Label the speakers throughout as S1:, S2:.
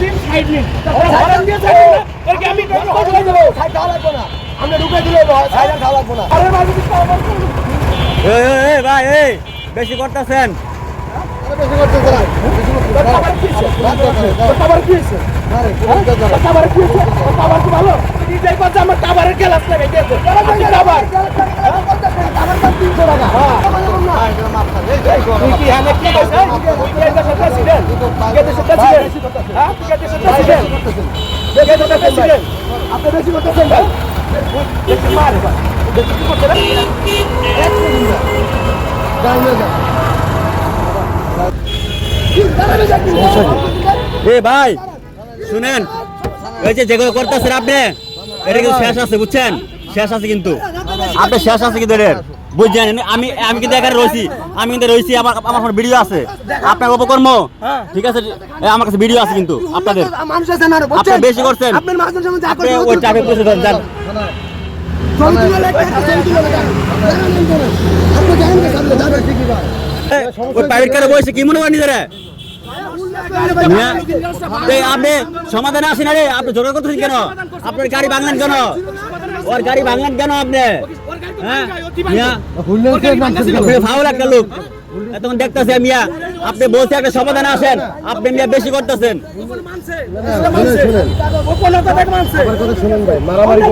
S1: দিন সাইড নিন আমি
S2: আমরা ঢুকে দিল সাইড খাওয়া লাগবো না। আমরা ঢুকে দিলে সাইড খাওয়া লাগবো না।
S1: আরে ভাই যদি পাওয়ার
S3: এই এই, এই ভাই এই বেশি করতেছেন।
S2: বেশি
S1: খাবার কি খাবার খাবার ভালো? নিজেই আমার খাবারের গ্লাস লাগাই দিয়েছে। আপনি খাবার
S2: আমার কাছে 300 টাকা হ্যাঁ এটা মাপ থাকে এই
S1: তুই কি হ্যাঁ কি বলছিস তুই এই দেশের প্রেসিডেন্ট এই দেশের প্রেসিডেন্ট হ্যাঁ
S2: আপনি বেশি করতেছেন
S1: বেশি মার বেশি কি করতে
S3: এ ভাই শুনেন। এই যে যেগুলো করতেছেন আপনি এটা কিন্তু শেষ আছে বুঝছেন? শেষ আছে কিন্তু। আপনি শেষ আছে কিন্তু এর বুঝছেন আমি আমি কিন্তু এখানে রয়েছি। আমি কিন্তু রয়েছি আমার আমার ভিডিও আছে। আপনার উপকর্ম? ঠিক আছে আমার কাছে ভিডিও আছে কিন্তু আপনাদের। আপনি বেশি করছেন। ওই ট্রাফিক পুলিশে ধরেন যান। ওই প্রাইভেট কারে বসে কি মনে করেন নিজেরা? আপনি সমাধানে আসেন রে আপনি জোগাড় করতেছেন কেন? আপনার গাড়ি ভাঙলেন কেন? ওর গাড়ি ভাঙলেন কেন আপনি? ফাউল একটা লোক। তখন দেখতেছে মিয়া আপনি বলছে একটা সমাধানে আসেন। আপনি মিয়া বেশি করতেছেন।
S2: মারামারি।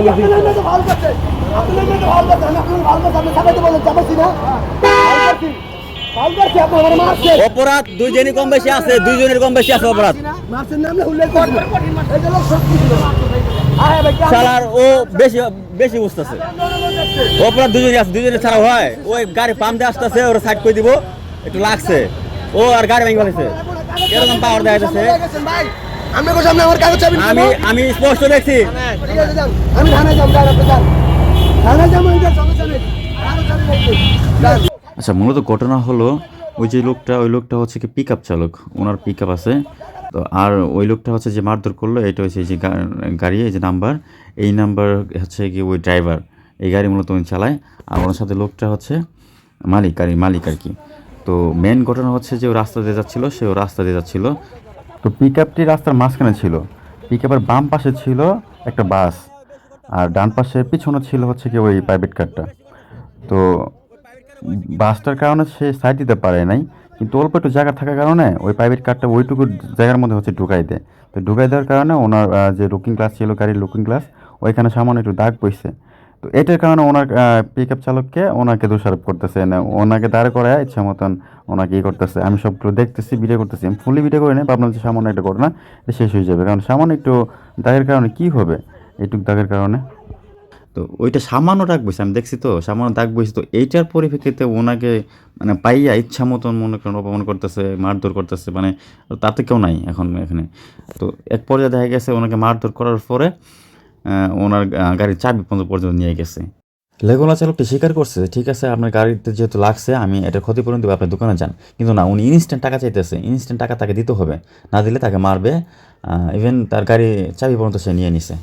S3: অপরাধ, দুইজনই কম বেশি আছে, দুইজনের কম বেশি আছে অপরাধ। চালার ও বেশি বেশি বুঝতেছে। অপরাধ আছে দুজনে ছাড়া হয়। ওই গাড়ি পাম্প দিয়ে আসতেছে সাইড করে দিব, একটু লাগছে। ও আর গাড়ি ভেঙে ফেলেছে। এরকম পাওয়ার
S2: চাবি
S3: আমি আমি স্পষ্ট দেখছি।
S2: আমি থানায় থানায়
S4: আচ্ছা মূলত ঘটনা হলো ওই যে লোকটা, ওই লোকটা হচ্ছে কি পিক চালক, ওনার পিক আপ আছে। তো আর ওই লোকটা হচ্ছে যে মারধর করল, এটা হচ্ছে যে গাড়ি, এই যে নাম্বার এই নাম্বার হচ্ছে কি ওই ড্রাইভার এই গাড়ি মূলত উনি চালায়। আর ওনার সাথে লোকটা হচ্ছে মালিক, গাড়ির মালিক আর কি। তো মেন ঘটনা হচ্ছে যে ও রাস্তা দিয়ে যাচ্ছিল, সে ও রাস্তা দিয়ে যাচ্ছিল। তো পিক আপটি রাস্তার মাঝখানে ছিল। পিক আপের বাম পাশে ছিল একটা বাস আর ডান পাশে পিছনে ছিল হচ্ছে কি ওই প্রাইভেট কারটা তো বাসটার কারণে সে সাইড দিতে পারে নাই, কিন্তু অল্প একটু জায়গা থাকার কারণে ওই প্রাইভেট কারটা ওইটুকু জায়গার মধ্যে হচ্ছে ঢুকাই দেয়। তো ঢুকাই দেওয়ার কারণে ওনার যে লুকিং ক্লাস ছিল গাড়ির লুকিং ক্লাস ওইখানে সামান্য একটু দাগ পড়ছে। তো এটার কারণে ওনার পিক আপ চালককে ওনাকে দোষারোপ করতেছে না ওনাকে দাঁড় করায় ইচ্ছা মতন ওনাকে ই করতেছে। আমি সবগুলো দেখতেছি ভিডিও করতেছি, আমি ফুলি ভিডিও করে নেই, ভাবলাম যে সামান্য একটা ঘটনা শেষ হয়ে যাবে। কারণ সামান্য একটু দাগের কারণে কি হবে? এইটুক দাগের কারণে। তো ওইটা সামান্য দাগ বইছে, আমি দেখছি তো, সামান্য দাগ বইছে। তো এইটার পরিপ্রেক্ষিতে ওনাকে মানে পাইয়া ইচ্ছা মতন মনে করেন অপমান করতেছে, মারধর করতেছে মানে তাতে কেউ নাই এখন এখানে। তো এক পর্যায়ে দেখা গেছে ওনাকে মারধর করার পরে ওনার গাড়ির চাবি পর্যন্ত পর্যন্ত নিয়ে গেছে। লেগুনা চালকটি স্বীকার করছে, ঠিক আছে, আপনার গাড়িতে যেহেতু লাগছে, আমি এটা ক্ষতিপূরণ দেবো আপনার দোকানে যান। কিন্তু না, উনি ইনস্ট্যান্ট টাকা চাইতেছে ইনস্ট্যান্ট টাকা তাকে দিতে হবে। না দিলে তাকে মারবে ইভেন তার গাড়ি চাবি পর্যন্ত সে নিয়ে নিছে।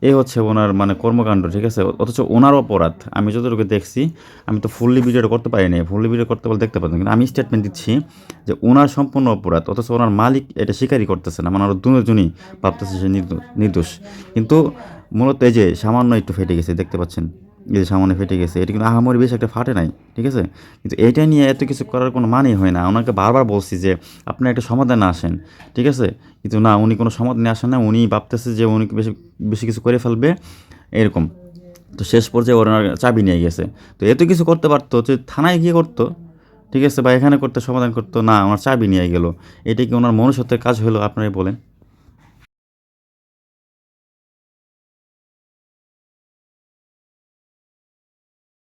S4: এই হচ্ছে ওনার মানে কর্মকাণ্ড, ঠিক আছে? অথচ ওনার অপরাধ, আমি যতটুকু দেখছি, আমি তো ফুললি ভিডিওটা করতে পারি পারিনি। ফুললি ভিডিও করতে বলে দেখতে পারতাম, কিন্তু আমি স্টেটমেন্ট দিচ্ছি যে ওনার সম্পূর্ণ অপরাধ, অথচ ওনার মালিক এটা স্বীকারই করতেছে না মানে ওরা দুজনই ভাবতেছে সে নির্দো- নির্দোষ। কিন্তু মূলত এই যে সামান্য একটু ফেটে গেছে, দেখতে পাচ্ছেন? এই যে সামনে ফেটে গেছে, এটা কিন্তু আহামরি বেশ একটা ফাটে নাই, ঠিক আছে? কিন্তু এটা নিয়ে এত কিছু করার কোনো মানেই হয় না। ওনাকে বারবার বলছি যে, আপনি একটা সমাধানে আসেন ঠিক আছে? কিন্তু না, উনি কোনো সমাধানে আসেন না, উনি ভাবতেছে যে উনি বেশি বেশি কিছু করে ফেলবে, এরকম। তো শেষ পর্যায়ে ওনার চাবি নিয়ে গেছে। তো এত কিছু করতে পারতো যে থানায় গিয়ে করতো, ঠিক আছে? বা এখানে করতে, সমাধান করতো, না ওনার চাবি নিয়ে গেল। এটা কি ওনার মনুষ্যত্বের কাজ হলো আপনারাই বলেন?